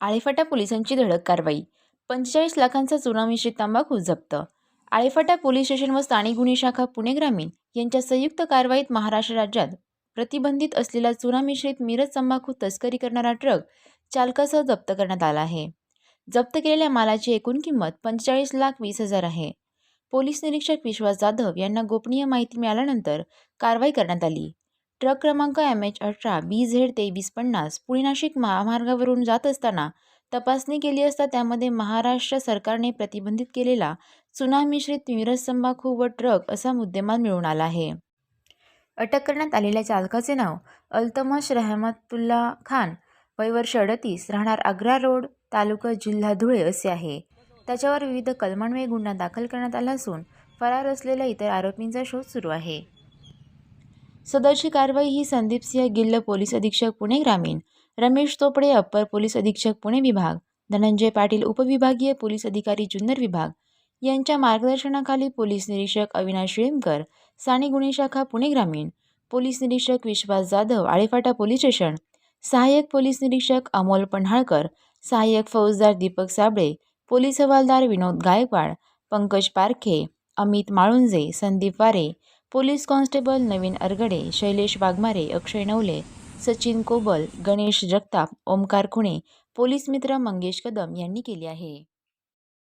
आळेफाटा पोलिसांची धडक कारवाई. पंचेचाळीस लाखांचा चुना मिश्रित तंबाखू जप्त आळेफाटा पोलीस स्टेशन व स्थानिक गुन्हे शाखा पुणे ग्रामीण यांच्या संयुक्त कारवाईत महाराष्ट्र राज्यात प्रतिबंधित असलेला चुना मिश्रित मिरज तंबाखू तस्करी करणारा ट्रक चालकासह जप्त करण्यात आला आहे. जप्त केलेल्या मालाची एकूण किंमत पंचेचाळीस लाख वीस हजार आहे. पोलीस निरीक्षक विश्वास जाधव यांना गोपनीय माहिती मिळाल्यानंतर कारवाई करण्यात आली. ट्रक क्रमांक एम एच अठरा बी झेड तेवीस पन्नास पुणे नाशिक महामार्गावरून जात असताना तपासणी केली असता त्यामध्ये महाराष्ट्र सरकारने प्रतिबंधित केलेला चुना मिश्रित मिरज तंबाखू व ट्रक असा मुद्देमाल मिळून आला आहे. अटक करण्यात आलेल्या चालकाचे नाव अल्तमश रहमतुल्ला खान वय वर्ष अडतीस राहणार आग्रा रोड तालुका जिल्हा धुळे असे आहे. त्याच्यावर विविध कलमांमुळे गुन्हा दाखल करण्यात आला असून फरार असलेल्या इतर आरोपींचा शोध सुरू आहे. सदरची कारवाई ही संदीप सिंह गिल्ल पोलीस अधीक्षक पुणे ग्रामीण. रमेश तोपडे अप्पर पोलीस अधीक्षक पुणे विभाग. धनंजय पाटील उपविभागीय पोलीस अधिकारी जुन्नर विभाग. यांच्या मार्गदर्शनाखाली पोलीस निरीक्षक अविनाश शिळेमकर साने गुन्हे शाखा पुणे ग्रामीण. पोलीस निरीक्षक विश्वास जाधव आळेफाटा पोलीस स्टेशन. सहाय्यक पोलीस निरीक्षक अमोल पन्हाळकर. सहाय्यक फौजदार दीपक साबळे. पोलीस हवालदार विनोद Gaikwad. Pankaj Parkhe. Amit Malunje Sandeep Ware. Police constable Naveen Argade Shailesh Waghmare Akshay Navale Sachin Kobal Ganesh Jagtap Omkar Khune police मित्र मंगेश कदम यांनी केली आहे.